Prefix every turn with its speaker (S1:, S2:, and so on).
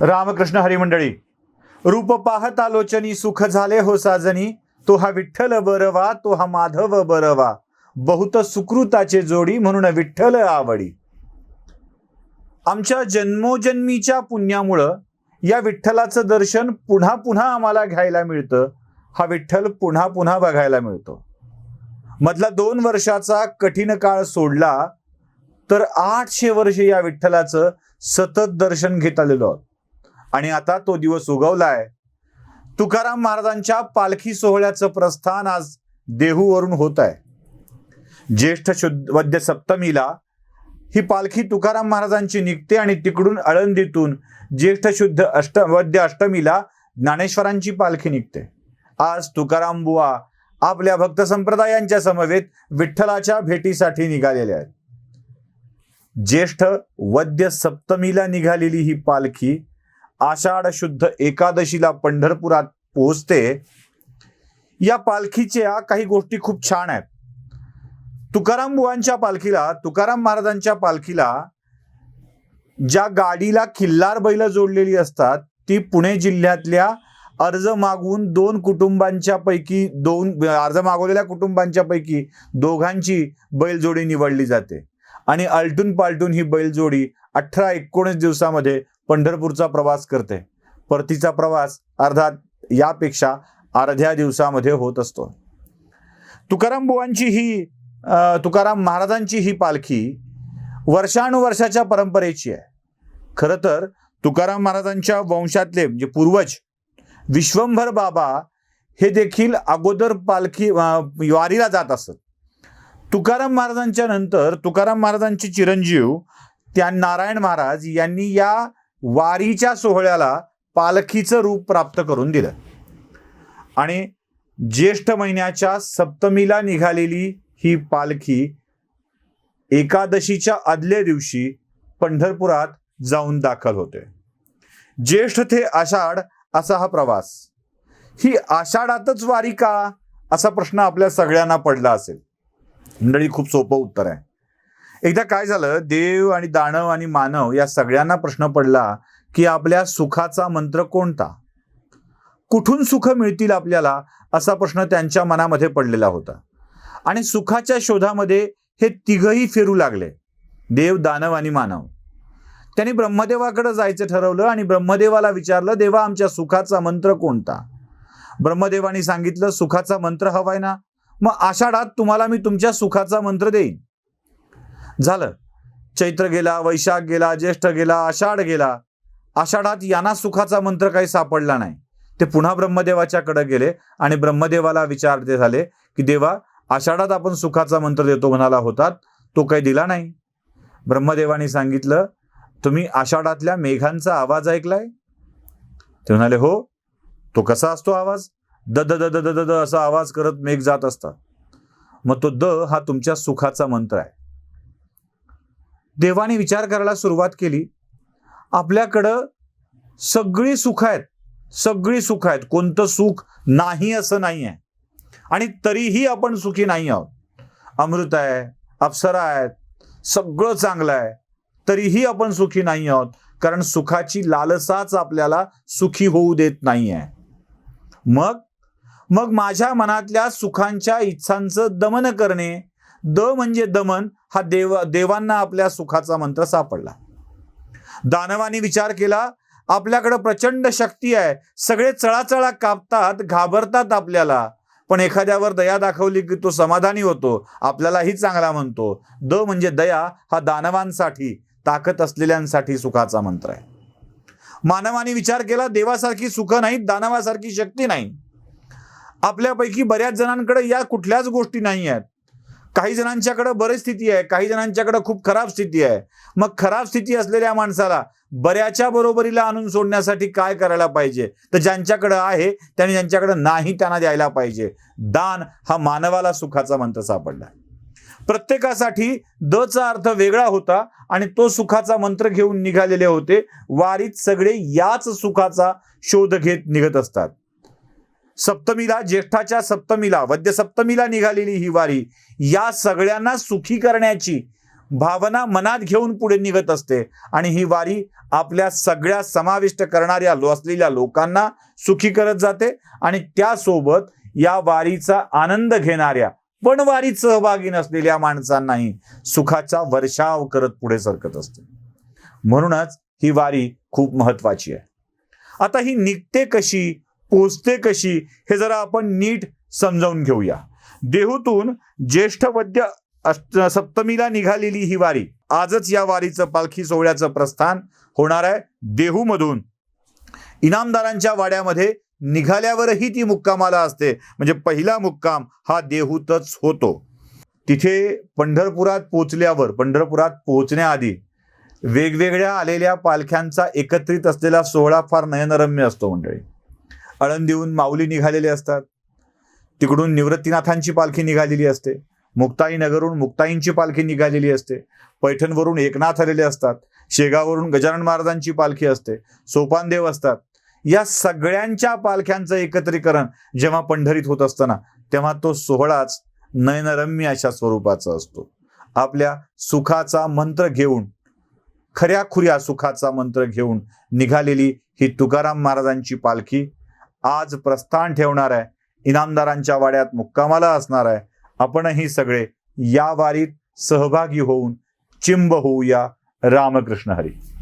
S1: रामकृष्ण हरिमंडळी रूप पाहत आलोचनी सुख झाले हो साजनी तो हा विठ्ठल बरवा तो हा माधव बरवा बहुत सुकृताचे जोडी म्हणून विठ्ठल आवडी. आमच्या जन्मोजन्मीच्या पुण्यामुळं या विठ्ठलाचं दर्शन पुन्हा पुन्हा आम्हाला घ्यायला मिळतं. हा विठ्ठल पुन्हा पुन्हा बघायला मिळतो. मधला दोन वर्षाचा कठीण काळ सोडला तर आठशे वर्ष या विठ्ठलाचं सतत दर्शन घेत आलेलो आहोत. आणि आता तो दिवस उगवलाय. तुकाराम महाराजांच्या पालखी सोहळ्याचं प्रस्थान आज देहूवरून होत आहे ज्येष्ठ शुद्ध वद्य सप्तमीला ही पालखी तुकाराम महाराजांची निघते आणि तिकडून आळंदीतून ज्येष्ठ शुद्ध अष्ट वद्य अष्टमीला ज्ञानेश्वरांची पालखी निघते. आज तुकाराम बुवा आपल्या भक्त संप्रदायांच्या समवेत विठ्ठलाच्या भेटीसाठी निघालेले आहेत. ज्येष्ठ वद्य सप्तमीला निघालेली ही पालखी आषाढ शुद्ध एकादशीला पंढरपुरात पोहोचते. या पालखीच्या काही गोष्टी खूप छान आहेत. तुकाराम बुवांच्या पालखीला तुकाराम महाराजांच्या पालखीला ज्या गाडीला खिल्लार बैल जोडलेली असतात ती पुणे जिल्ह्यातल्या अर्ज मागून दोन कुटुंबांच्या पैकी दोन अर्ज मागवलेल्या कुटुंबांच्या पैकी दोघांची बैलजोडी निवडली जाते. आणि आलटून पालटून ही बैलजोडी अठरा एकोणीस दिवसामध्ये पंढरपूरचा प्रवास करते. परतीचा प्रवास अर्थात यापेक्षा अर्ध्या दिवसामध्ये होत असतो. तुकाराम बुवांची ही तुकाराम महाराजांची ही पालखी वर्षानुवर्षाच्या परंपरेची आहे. खरं तर तुकाराम महाराजांच्या वंशातले म्हणजे पूर्वज विश्वंभर बाबा हे देखील अगोदर पालखी वारीला जात असत. तुकाराम महाराजांच्या नंतर तुकाराम महाराजांचे चिरंजीव त्या नारायण महाराज यांनी या वारीच्या सोहळ्याला पालखीचं रूप प्राप्त करून दिलं. आणि ज्येष्ठ महिन्याच्या सप्तमीला निघालेली ही पालखी एकादशीच्या आदल्या दिवशी पंढरपुरात जाऊन दाखल होते. ज्येष्ठ ते आषाढ असा हा प्रवास. ही आषाढातच वारी का? असा प्रश्न आपल्या सगळ्यांना पडला असेल. मंडळी खूप सोपं उत्तर आहे. एकदा काय झालं देव आणि दानव आणि मानव या सगळ्यांना प्रश्न पडला की आपल्या सुखाचा मंत्र कोणता? कुठून सुख मिळतील आपल्याला? असा प्रश्न त्यांच्या मनामध्ये पडलेला होता. आणि सुखाच्या शोधामध्ये हे तिघही फिरू लागले देव दानव आणि मानव. त्यांनी ब्रह्मदेवाकडे जायचं ठरवलं आणि ब्रह्मदेवाला विचारलं देवा आमच्या सुखाचा मंत्र कोणता? ब्रह्मदेवानी सांगितलं सुखाचा मंत्र हवाय ना. मग आषाढात तुम्हाला मी तुमच्या सुखाचा मंत्र देईन. झालं. चैत्र गेला वैशाख गेला ज्येष्ठ गेला आषाढ गेला. आषाढात यांना सुखाचा मंत्र काही सापडला नाही. ते पुन्हा ब्रह्मदेवाच्याकडे गेले आणि ब्रह्मदेवाला विचारते झाले की देवा आषाढात आपण सुखाचा मंत्र देतो म्हणाला होतात तो काही दिला नाही. ब्रह्मदेवाने सांगितलं तुम्ही आषाढातल्या मेघांचा आवाज ऐकलाय? ते म्हणाले हो तो कसा असतो आवाज? द द द द द द द असा आवाज करत मेघ जात असतात. मग तो द हा तुमच्या सुखाचा मंत्र आहे. देवाने विचार करायला सुरुवात केली. आपल्याकडं सगळी सुख आहेत. सगळी सुख आहेत. कोणतं सुख नाही असं नाही आहे आणि तरीही आपण सुखी नाही आहोत. अमृत आहे अप्सरा आहेत सगळं चांगलं आहे. तरीही आपण सुखी नाही आहोत. कारण सुखाची लालसाच आपल्याला सुखी होऊ देत नाही आहे मग? मग माझ्या मनातल्या सुखांच्या इच्छांचं दमन करणे द म्हणजे दमन हा देव देवांना आपल्या सुखाचा मंत्र सापडला. दानवानी विचार केला आपल्याकडं प्रचंड शक्ती आहे. सगळे चळाचळा कापतात घाबरतात आपल्याला. पण एखाद्यावर दया दाखवली की तो समाधानी होतो. आपल्यालाही चांगला म्हणतो. द म्हणजे दया हा दानवांसाठी ताकद असलेल्यांसाठी सुखाचा मंत्र आहे. मानवाने विचार केला देवासारखी सुख नाहीत दानवासारखी शक्ती नाही. आपल्यापैकी बऱ्याच जणांकडे या कुठल्याच गोष्टी नाही आहेत काही जणांच्याकडे बरी स्थिती आहे काही जणांच्याकडे खूप खराब स्थिती आहे. मग खराब स्थिती असलेल्या माणसाला बऱ्याच्या बरोबरीला आणून सोडण्यासाठी काय करायला पाहिजे? तर ज्यांच्याकडं आहे त्यांनी ज्यांच्याकडे नाही त्यांना द्यायला पाहिजे. दान हा मानवाला सुखाचा मंत्र सापडला. प्रत्येकासाठी द चा अर्थ वेगळा होता आणि तो सुखाचा मंत्र घेऊन निघालेले होते. वारीत सगळे याच सुखाचा शोध घेत निघत असतात. सप्तमीला ज्येष्ठाच्या सप्तमीला वद्य सप्तमीला निघालेली ही वारी या सगळ्यांना सुखी करण्याची भावना मनात घेऊन पुढे निघत असते. आणि ही वारी आपल्या सगळ्या समाविष्ट करणाऱ्या लो असलेल्या लोकांना सुखी करत जाते. आणि त्यासोबत या वारीचा आनंद घेणाऱ्या पण वारीत सहभागी नसलेल्या माणसांनाही सुखाचा वर्षाव करत पुढे सरकत असते. म्हणूनच ही वारी खूप महत्वाची आहे. आता ही निघते कशी? पोचते कशी हे जरा आपण नीट समजावून घेऊया. देहूतून ज्येष्ठ वद्य सप्तमीला निघालेली ही वारी आजच या वारीचं पालखी सोहळ्याचं प्रस्थान होणार आहे देहूमधून. इनामदारांच्या वाड्यामध्ये निघाल्यावरही ती मुक्कामाला असते. म्हणजे पहिला मुक्काम हा देहूतच होतो. तिथे पंढरपुरात पोचल्यावर पंढरपुरात पोहोचण्याआधी वेगवेगळ्या आलेल्या पालख्यांचा एकत्रित असलेला सोहळा फार नयनरम्य असतो मंडळी. आळंदीहून माऊली निघालेले असतात. तिकडून निवृत्तीनाथांची पालखी निघालेली असते. मुक्ताईनगरहून मुक्ताईंची पालखी निघालेली असते. पैठणवरून एकनाथ आलेले असतात. शेगाववरून गजानन महाराजांची पालखी असते. सोपानदेव असतात. या सगळ्यांच्या पालख्यांचं एकत्रीकरण जेव्हा पंढरीत होत असताना तेव्हा तो सोहळाच नयनरम्य अशा स्वरूपाचा असतो. आपल्या सुखाचा मंत्र घेऊन खऱ्या खुऱ्या सुखाचा मंत्र घेऊन निघालेली ही तुकाराम महाराजांची पालखी आज प्रस्थान ठेवणार आहे. इनामदारांच्या वाड्यात मुक्कामाला असणार आहे. आपणही सगळे या वारीत सहभागी होऊन चिंब होऊया. रामकृष्ण हरी.